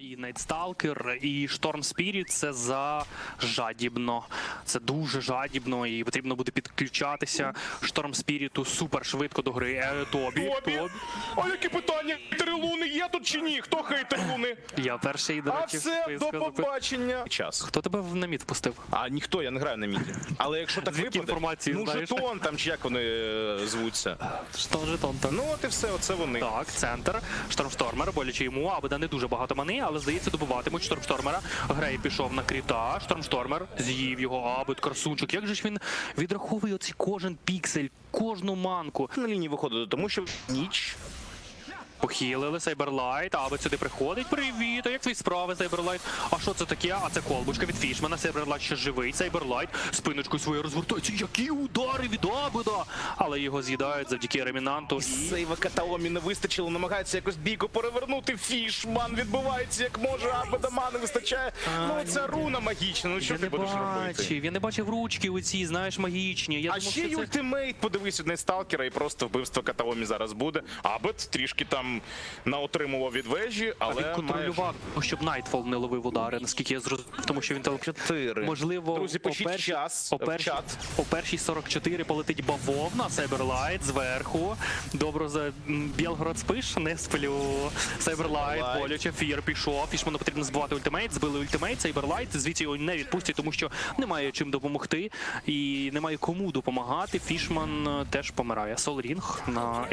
І Найтсталкер, і Шторм Спіріт це за жадібно. Це дуже жадібно, і потрібно буде підключатися Шторм Спіріту супер швидко до гри. Е, Тобі, Тобі? Тобі. А які питання? Три луни є тут чи ні? Хто хейтер луни? Я перший, до А речі, все, до списку побачення. Час. Хто тебе в наміт впустив? А ніхто, я не граю на міді. Але якщо так Звідки випаде, інформації ну знаєш? жетон там чи як вони е, звуться. Що жетон там? Ну от і все, оце вони. Так, центр, Штормштормер, боляче йому, Абеда не дуже багато мани, але здається, добуватимуть Штормштормера. Грей пішов на кріта, Штормштормер з'їв його, Абед, красунчик. Як же ж він відраховує оці кожен піксель, кожну манку. На лінії виходить, тому що ніч. Похилили Сайберлайт, Абед сюди приходить. Привіт, а як твої справи, Сайберлайт? А що це таке? А це колбочка від Фішмана. Сайберлайт ще живий. Сайберлайт спиночкою своєю розвертається. Які удари від Абеда! Але його з'їдають завдяки ремінанту. Сейва Катаомі не вистачило, намагається якось бійку перевернути. Фішман відбувається як може, а Бедама не вистачає. Ну ця руна магічна. Ну що Я ти не будеш робити? я не бачив ручки оці, знаєш, магічні. Я А ще й ультимейт, подивись одне сталкера, і просто вбивство Катаомі зараз буде. Абет трішки там наотримував від вежі, але він контролював, щоб Найтфол не ловив удари, наскільки я зрозумів, тому що він телеп... Можливо, Друзі, о першій, час о, в першій, чат. о першій 44 полетить бавовна, Сайберлайт зверху. Добро за Білгород спиш, не сплю. Сайберлайт, боляче, фір пішов. Фішману потрібно збивати ультимейт, збили ультимейт, Сайберлайт, звідси його не відпустять, тому що немає чим допомогти і немає кому допомагати. Фішман е, теж помирає. Сол Рінг на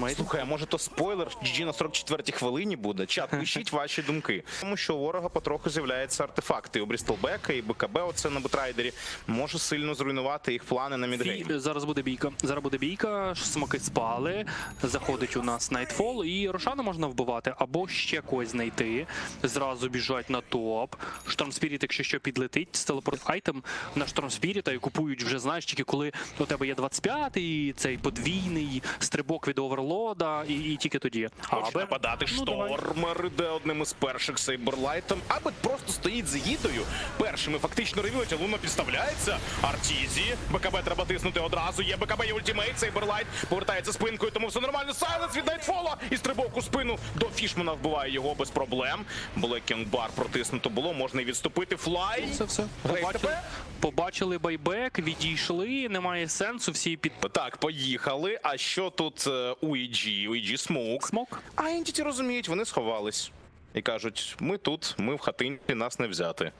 Maiden. Слухай, а може то спойлер? GG на 44-й хвилині буде. Чат, пишіть ваші думки. Тому що у ворога потроху з'являються артефакти. У Брістолбека і БКБ, оце на бутрайдері, може сильно зруйнувати їх плани на мідгейм. Фі- Зараз буде бійка. Зараз буде бійка, смоки спали. Заходить у нас Найтфол, і Рошана можна вбивати, або ще когось знайти. Зразу біжать на топ. Шторм Спіріт, якщо що підлетить, з телепорт айтем на Шторм Спіріта і купують вже, знаєш, тільки коли у тебе є 25-й, цей подвійний стрибок від оверлода, і, і тільки тоді. Хоче Абе- нападати Ну, штормер, де одним із перших сейберлайтом. Абет просто стоїть з гідою. Першими фактично ревілить, а Луна підставляється. Артізі. БКБ треба тиснути одразу. Є БКБ, є ультимейт. Сейберлайт повертається спинкою, тому все нормально. Сайленс від Найтфола і стрибок у спину до Фішмана вбиває його без проблем. Блекінг бар протиснуто було, можна і відступити. Флай. Це все. Побачили, побачили байбек, відійшли, немає сенсу, всі під Так, поїхали. А що тут у е, UEG? UEG Smoke. смок. А Entity розуміють, вони сховались. І кажуть, ми тут, ми в хатині, нас не взяти.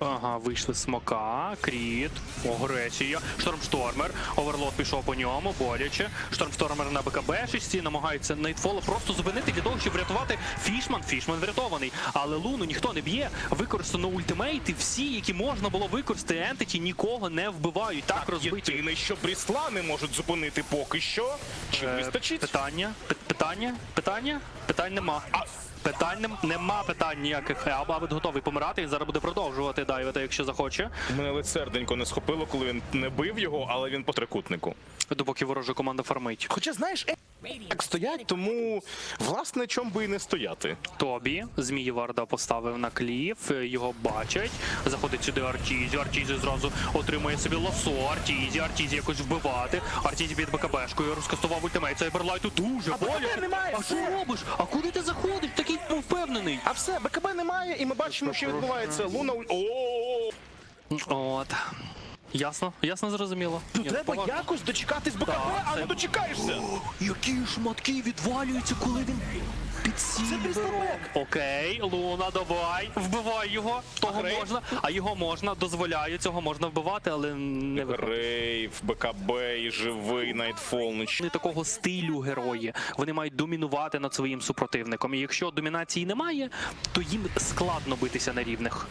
Ага, вийшли смока, кріт, агресія, штормштормер, оверлот пішов по ньому, боляче. Штормштормер на БКБ 6 намагається Найтфола просто зупинити для того, щоб врятувати Фішман. Фішман врятований. Але Луну ніхто не б'є. Використано ультимейт, і всі, які можна було використати Ентиті, нікого не вбивають. Так, розбиті. Єдине, що Брістла не можуть зупинити поки що. Чи Е, вистачить? Питання? Питання? Питання? Питань нема. Питань нем- нема питань ніяких. Абавит готовий помирати і зараз буде продовжувати дайвити, якщо захоче. Мене ледь серденько не схопило, коли він не бив його, але він по трикутнику. Допоки ворожа команда фармить. Хоча, знаєш, як стоять, тому власне чом би і не стояти. Тобі Змії Варда поставив на кліф, його бачать. Заходить сюди Артізі. Артізі зразу отримує собі лосо. Артізі, Артізі якось вбивати. Артізі під БКБшкою розкастував ультимейт. Сайберлайту дуже боляче. немає, А що все. робиш? А куди ти заходиш? Такий впевнений. А все, БКБ немає, і ми бачимо, що відбувається. Луна. уль- О, От. Ясно, ясно зрозуміло. Ні, треба поважно. якось дочекатись БКБ, Так, а це- не дочекаєшся. Які шматки відвалюються, коли він під сільвером. Окей, Луна, давай, вбивай його. Того Грей? можна, а його можна, дозволяю, цього можна вбивати, але не виходить. Рейв, БКБ і живий Найтфол. Ну Вони такого стилю герої. Вони мають домінувати над своїм супротивником. І якщо домінації немає, то їм складно битися на рівних.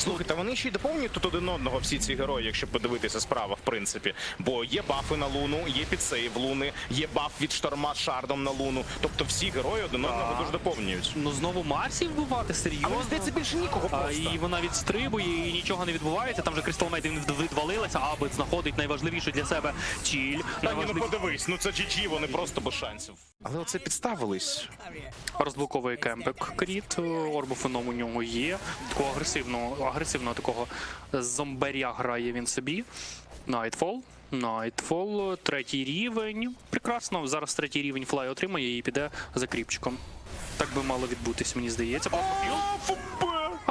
Слухайте, вони ще й доповнюють тут один одного всі ці герої, якщо подивитися справа, в принципі. Бо є бафи на луну, є підсейв луни, є баф від шторма шардом на луну. Тобто всі герої один одного дуже доповнюють. Ну знову Марсі вбивати серйозно. А мені здається, більше нікого А, просто. і вона відстрибує, і нічого не відбувається. Там же Crystal Maiden відвалилася, Абет знаходить найважливіше для себе ціль. Та ні, ну подивись, ну це GG, вони просто без шансів. Але оце підставились. розблоковує кемпик Кріт. Орбу феном у нього є. Такого агресивного, агресивного такого зомбаря грає він собі. Nightfall. Nightfall, третій рівень. Прекрасно. Зараз третій рівень флай отримає і піде за кріпчиком. Так би мало відбутись, мені здається.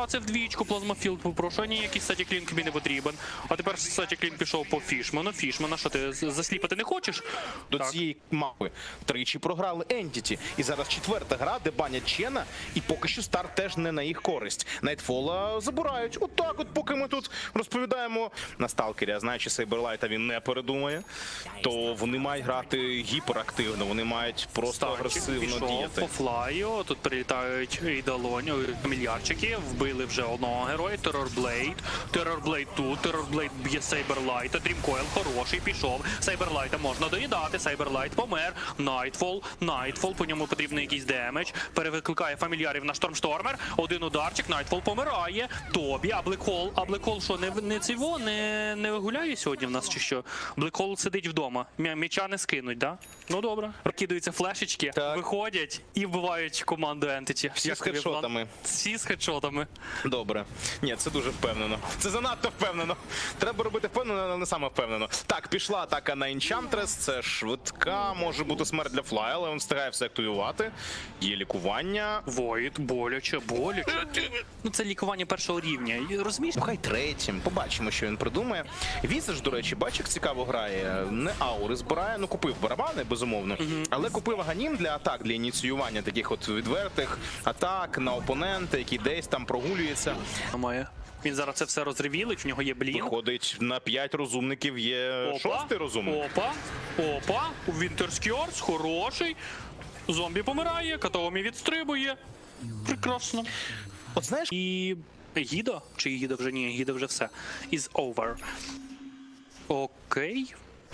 А це в двічку плазмофілд попрошу. А ніякий статіклін тобі не потрібен. А тепер статіклін пішов по фішману. Фішмана, що ти засліпати не хочеш? До Так. цієї мапи тричі програли Entity. І зараз четверта гра, де банять Чена, і поки що старт теж не на їх користь. Найтфола забирають. Отак, от поки ми тут розповідаємо на сталкері, а знаючи Сейберлайта, він не передумає, то вони мають грати гіперактивно, вони мають просто Старчик агресивно пішов діяти. по флаю. Тут прилітають і долоні, мільярчики. Вбили вже одного героя. Терорблейд. Терорблейд тут. Терорблейд б'є Сейберлайта. Дрімкойл хороший пішов. Сейберлайта можна доїдати. Сейберлайт помер. Найтфол. Найтфол. По ньому потрібен якийсь демедж. Перевикликає фамільярів на Штормштормер. Один ударчик. Найтфол помирає. Тобі. А Блекхол. А Блекхол що, не, не цього? Не, не вигуляє сьогодні в нас чи що? Блекхол сидить вдома. М'я- М'яча не скинуть, да? Ну добре. Розкидаються флешечки, Так. виходять і вбивають команду Entity. Всі з хедшотами. Всі з хедшотами. Добре. Ні, це дуже впевнено. Це занадто впевнено. Треба робити впевнено, але не саме впевнено. Так, пішла атака на Enchantress. Це швидка, може бути смерть для флай, але він встигає все активувати. Є лікування. Воїд, боляче, боляче. Ну це лікування першого рівня. Розумієш? Ну, хай третім. Побачимо, що він придумає. Візаж, до речі, бач, як цікаво грає. Не аури збирає, ну купив барабани, безумовно. Але купив аганім для атак, для ініціювання таких от відвертих атак на опонента, який десь там прогулюється. Має. Він зараз це все розревілить, в нього є блін. Виходить, на п'ять розумників є шостий розумник. Опа, опа, Вінтерскьорс, хороший. Зомбі помирає, Катаомі відстрибує. Прекрасно. От знаєш, І Гіда? Чи Гіда вже ні, Гіда вже все. Is over. Окей.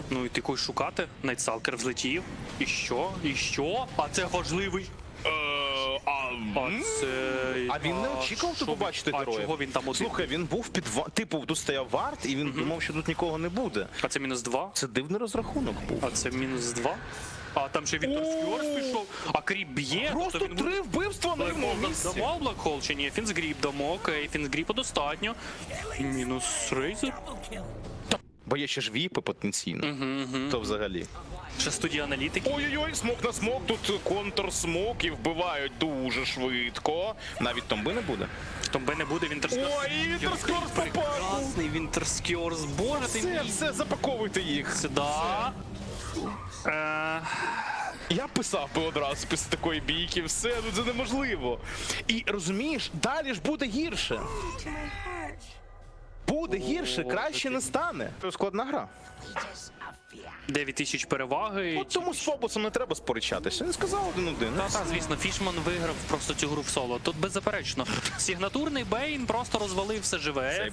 Ну і ти когось шукати. Найтсалкер взлетів. І що? І що? А це важливий. А, А це. а він не очікував тут побачити А героя. чого він там один? Слухай, він був під ва- типу, тут стояв варт, і він думав, що тут нікого не буде. А це мінус два. Це дивний розрахунок був. А це мінус два. А там ще Вінтерскьорс пішов. А кріп б'є. Просто тобто він три вбивства на рівному Блекхол місці. дамо Блекхол чи ні? Фінсгріп дамо, окей, Фінсгріпа достатньо. Мінус Рейзер. Бо є ще ж віпи потенційно. То взагалі. Ще студія аналітики. Ой-ой-ой, смок на смок, тут контрсмок і вбивають дуже швидко. Навіть томби не буде. Томбе не буде Вінтерскьорс. Ой, Вінтерскьорс попав! Прекрасний Вінтерскьорс. Боже ти Все, мій. все, запаковуйте їх. Сюда. Е, Я писав би одразу після такої бійки, все, ну це неможливо. І розумієш, далі ж буде гірше. Буде гірше, краще не стане. Це складна гра. 9 тисяч переваги. От тому з Фобосом не треба сперечатися. Він сказав один-один. Та, та, звісно, Фішман виграв просто цю гру в соло. Тут беззаперечно. Сигнатурний Бейн просто розвалив все живе.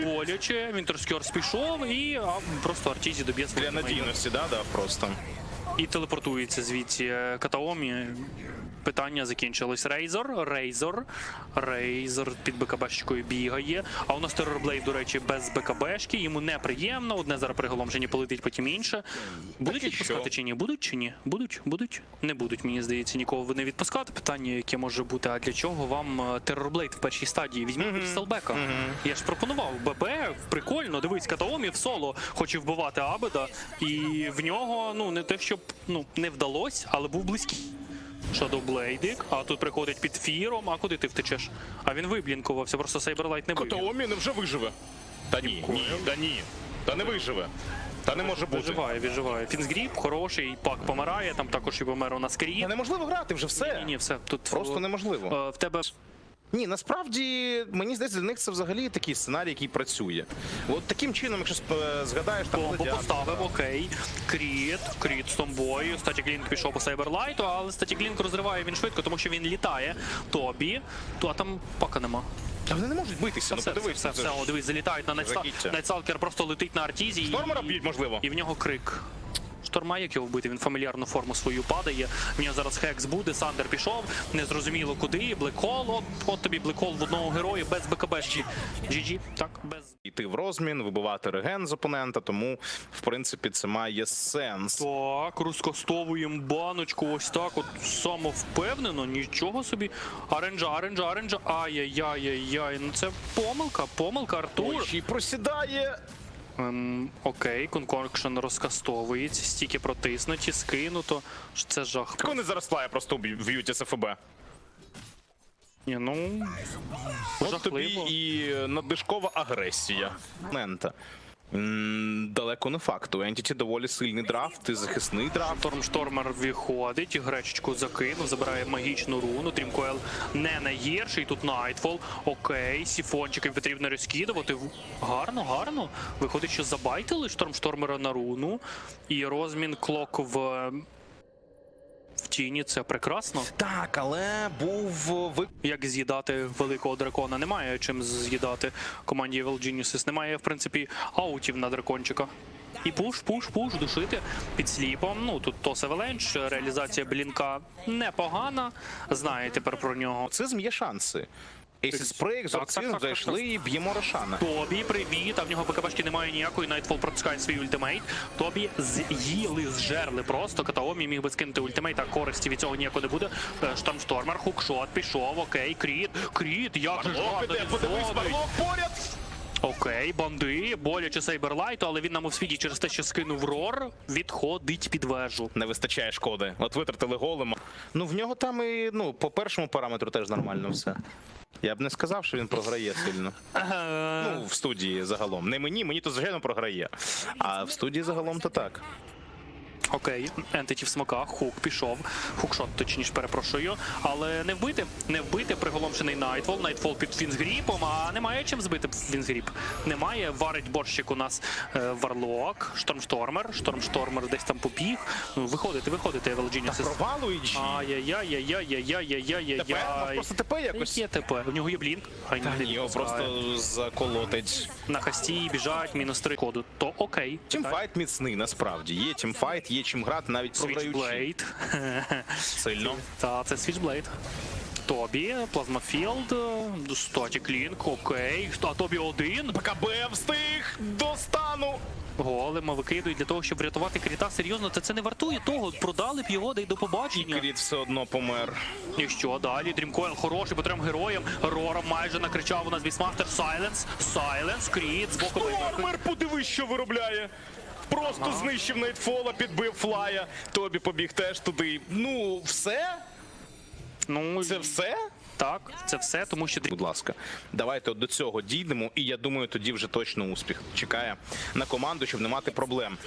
І боляче. Вінтерскьорс пішов і а, просто Артізі доб'є Для надійності, да, да, просто. І телепортується звідси е, Катаомі. Питання закінчилось. Рейзор, Рейзор, Рейзор під БКБшечкою бігає. А у нас Терорблейд, до речі, без БКБшки. Йому неприємно. Одне зараз приголомшення полетить, потім інше. Будуть і відпускати що? чи ні? Будуть чи ні? Будуть? Будуть? Не будуть, мені здається, нікого не відпускати. Питання, яке може бути, а для чого вам е, Терорблейд в першій стадії? Візьміть mm Селбека. Я ж пропонував ББ, прикольно, дивись, Катаомі в соло хоче вбивати Абеда, і в нього ну не те, щоб ну не вдалося, але був близький. Shadow Blading, а тут приходить під фіром. А куди ти втечеш? А він виблінкувався, просто Сайберлайт не вибіг. Котоомі невже виживе? Та ні, ні, та ні. Та не виживе. Та не може бути. Виживає, виживає. Фінсгріп, хороший, пак помирає, там також і помер у нас Та неможливо грати вже все. Ні, ні, все. Тут Просто неможливо. е, в тебе Ні, насправді мені здається, для них це взагалі такий сценарій, який працює. От таким чином, якщо згадаєш там Бомбу Гладіатора, поставив, окей. Кріт, кріт з томбою. Статік Лінк пішов по Сайберлайту, але Статік Лінк розриває він швидко, тому що він літає. Тобі, то а там пока нема. Та вони не можуть битися. Ну все, подивись, все, все, ж- дивись, залітають на Найтса... Найтсалкер просто летить на артізі. Штормера б'ють, можливо. І в нього крик. Шторма, як його вбити, він фамільярну форму свою падає. В нього зараз хекс буде, Сандер пішов, незрозуміло куди. Блекхол, от, от тобі блекхол в одного героя без БКБшки. GG, так, без. Йти в розмін, вибивати реген з опонента, тому в принципі це має сенс. Так, розкастовуємо баночку, ось так, от самовпевнено, нічого собі. Аренджа, аренджа, аренджа. Ай-яй-яй-яй-яй. Ну це помилка, помилка, Артур. Ой, й просідає. Ем, окей, конкоркшн розкастовується, стільки протиснуті, скинуто. Це жах. Так вони зараз лає просто вб'ють- СФБ. Ні, ну От тобі і надлишкова агресія. Мента. Далеко не факт. У Ентіті доволі сильний драфт, і захисний драфт. Штормштормер виходить, гречечку закинув, забирає магічну руну. Трімкоел не найгірший. Тут Найтфол. Окей, сіфончиків потрібно розкидувати. Гарно, гарно. Виходить, що забайтили штормштормера на руну. І розмін клок в. Тіні це прекрасно. Так, але був ви Як з'їдати великого дракона? Немає чим з'їдати команді Evil Geniuses. Немає, в принципі, аутів на дракончика. І пуш, пуш, пуш, душити під сліпом. Ну тут Тос Евеленч, реалізація блінка непогана. Знає тепер про нього. Цизм є шанси. Ейсі Спрей, так, зайшли і б'ємо Рошана. Тобі, привіт, а в нього БКБшки немає ніякої. Найтфол пропускає свій ультимейт. Тобі з'їли, зжерли просто. Катаомі міг би скинути ультимейт, а користі від цього ніякої не буде. Е, Штормштормер, хукшот, пішов, окей, кріт, кріт, як же ж гарно поряд. Окей, банди, боляче Сейберлайту, але він на мовсфіді через те, що скинув рор, відходить під вежу. Не вистачає шкоди. От витратили голема. Ну в нього там і ну по першому параметру теж нормально все. Я б не сказав, що він програє сильно. Ну, в студії загалом. Не мені, мені то звичайно програє. А в студії загалом то так. Окей, Ентиті в смоках, хук пішов. Хукшот, точніше, перепрошую. Але не вбити, не вбити приголомшений Найтфол. Найтфол під Фінсгріпом, а немає чим збити Фінсгріп. Немає. Варить борщик у нас е, Варлок, Штормштормер. Штормштормер десь там побіг. Ну, виходите, виходите, Evil Geniuses. Провалуючи. Ай-яй-яй-яй-яй-яй-яй-яй-яй-яй. Просто ТП якось. Є ТП. У нього є блінк. Хай не Його відпускає. просто заколотить. на хасті біжать, мінус 3 коду. То окей. Тімфайт міцний, насправді. Є тімфайт, є чим грати, навіть програючи. Сильно. Та це Switchblade. Тобі, Плазмафілд, Статік Лінк, окей. А Тобі один. БКБ встиг до стану. Голема викидують для того, щоб врятувати кріта. Серйозно, та це не вартує того. Продали б його, да й до побачення. Кріт все одно помер. І що далі? Дрімкойл хороший, по трьом героям. Рором майже накричав у нас Бісмастер. Сайленс, Сайленс, Кріт, з боку Штормер, подивись, що виробляє. Просто знищив Найтфола, підбив флая. Тобі побіг теж туди. Ну, все? Ну, Це все? так, це все, тому що Будь ласка, давайте от до цього дійдемо, і я думаю, тоді вже точно успіх чекає на команду, щоб не мати проблем.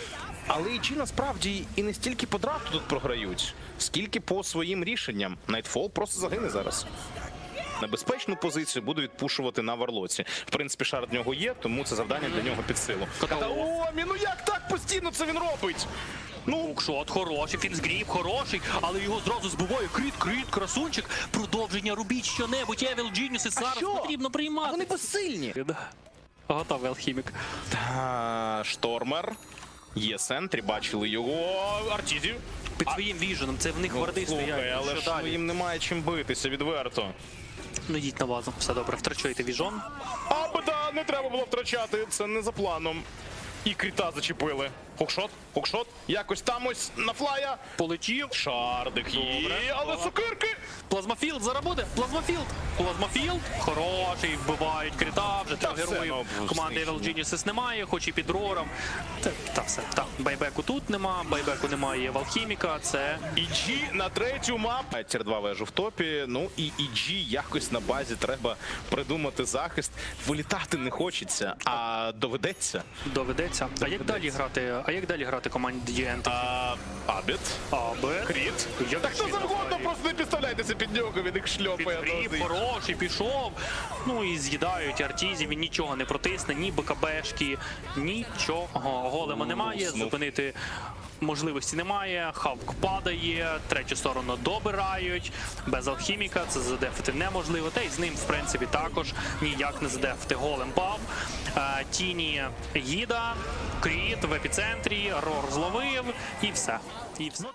Але і чи насправді і не стільки по драфту тут програють, скільки по своїм рішенням. Найтфол просто загине зараз. Небезпечну позицію буду відпушувати на варлоці. В принципі, шар в нього є, тому це завдання для нього під силу. Катаомі, ну як так постійно це він робить? Ну, Хукшот хороший, Фінсгріп хороший, але його зразу збиває. Кріт, кріт, красунчик. Продовження робіть щонебудь. Evil Geniuses зараз що? потрібно приймати. вони безсильні. Готовий алхімік. Та, Штормер. Є центрі, бачили його Артізію. Під своїм віженом, це в них варди Слухай, стоять. але що ж далі? їм немає чим битися відверто. Ну йдіть на базу, все добре, втрачуєте віжон. А да, не треба було втрачати, це не за планом. І кріта зачепили. Хукшот, хукшот, якось там ось на флая. Полетів. Шардик є, але цукерки. Плазмафілд зараз буде. Плазмафілд. Плазмафілд. Хороший, вбивають крита, вже трьох героїв. Команди Evil. Geniuses немає, хоч і під рором. Та, та все. Та, байбеку тут нема, байбеку немає в алхіміка. Це EG на третю мапу. Тір 2 вежу в топі. Ну і EG якось на базі треба придумати захист. Вилітати не хочеться, а доведеться. доведеться. А як далі грати? А як далі грати команді Ентер? Абіт. Абе. Кріт. Як Так хто завгодно, просто не підставляйтеся під нього, він їх шльопає. Підгрів, хороший, пішов. Ну і з'їдають Артізі, він нічого не протисне, ні БКБшки, нічого. Голема немає, Луснув. зупинити можливості немає. Хавк падає, третю сторону добирають. Без алхіміка це задефити неможливо. Та й з ним, в принципі, також ніяк не задефити. Голем пав. Е, Тіні їда, кріт в епіцентрі, рор зловив і все. І все.